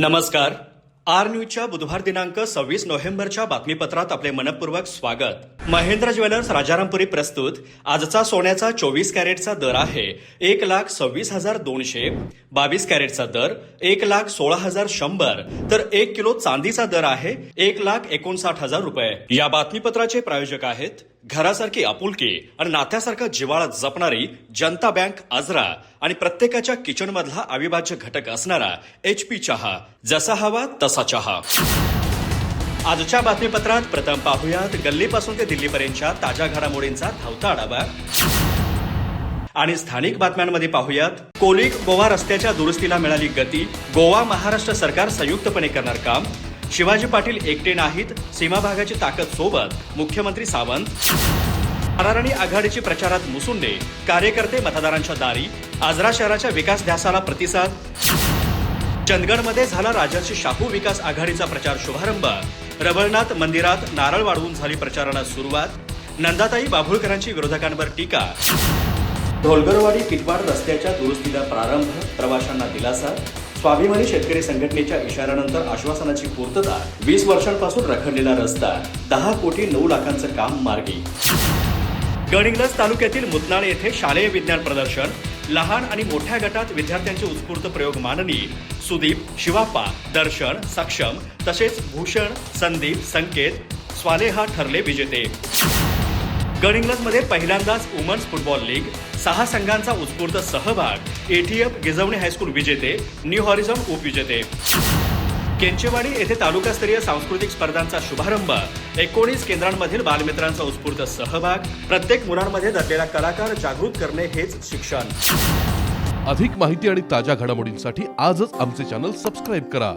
नमस्कार. आर न्यूजच्या बुधवार दिनांक सव्वीस नोव्हेंबरच्या बातमीपत्रात आपले मनपूर्वक स्वागत. महेंद्र ज्वेलर्स राजारामपुरी प्रस्तुत. आजचा सोन्याचा चोवीस कॅरेटचा दर आहे एक लाख सव्वीस हजार दोनशे बावीस कॅरेटचा दर एक लाख सोळा हजार शंभर तर एक किलो चांदीचा दर आहे एक लाख एकोणसाठ हजार रुपये. या बातमीपत्राचे प्रायोजक आहेत घरासारखी आपुलकी आणि नात्यासारखा जिवाळा जपणारी जनता बँक आजरा आणि प्रत्येकाच्या किचनमधला अविभाज्य घटक असणारा एच पी चहा. जसा हवा तसा चहा. आजच्या बातमीपत्रात प्रथम पाहुयात. गल्लीपासून ते दिल्लीपर्यंतच्या ताज्या घडामोडींचा धावता आढावा. आणि स्थानिक बातम्यांमध्ये पाहुयात. कोलिक गोवा रस्त्याच्या दुरुस्तीला मिळाली गती. गोवा महाराष्ट्र सरकार संयुक्तपणे करणार काम. शिवाजी पाटील एकटे नाहीत. सीमा भागाची ताकद सोबत मुख्यमंत्री सावंत. महाराणी आघाडीची प्रचारात मुसुंडे. कार्यकर्ते मतदारांच्या दारी. आजरा शहराच्या विकास ध्यासाला प्रतिसाद. चंदगडमध्ये झाला राज्याची शाहू विकास आघाडीचा प्रचार शुभारंभ. रबळनाथ मंदिरात नारळ वाढवून झाली प्रचाराला सुरुवात. नंदाताई बाभुळकरांची विरोधकांवर टीका. ढोलगरवाडी किटवाड रस्त्याच्या दुरुस्तीला प्रारंभ प्रवाशांना दिलासा. स्वाभिमानी शेतकरी संघटनेच्या इशाऱ्यानंतर आश्वासनाची पूर्तता. वीस वर्षांपासून रखडलेला रस्ता. दहा कोटी नऊ लाखांचं काम मार्गी. गडिंग्लज तालुक्यातील मुतनाळ येथे शालेय विज्ञान प्रदर्शन. लहान आणि मोठ्या गटात विद्यार्थ्यांचे उत्स्फूर्त प्रयोग माननी सुदीप शिवाप्पा दर्शन सक्षम तसेच भूषण संदीप संकेत स्वालेहा ठरले विजेते. गडिंग्लजमध्ये पहिल्यांदाच वुमन्स फुटबॉल लीग सहा संघांचा उत्स्फूर्त सहभाग एटीएफ गिजवणे हायस्कूल विजेते न्यू हॉरिझम उपविजेते केंचेवाडी येथे तालुकास्तरीय सांस्कृतिक स्पर्धांचा शुभारंभ. एकोणीस केंद्रांमधील बालमित्रांचा उत्स्फूर्त सहभाग प्रत्येक मुलांमध्ये दडलेला कलाकार जागृत करणे हेच शिक्षण. अधिक माहिती आणि ताज्या घडामोडींसाठी आजच आमचे चॅनल सबस्क्राईब करा.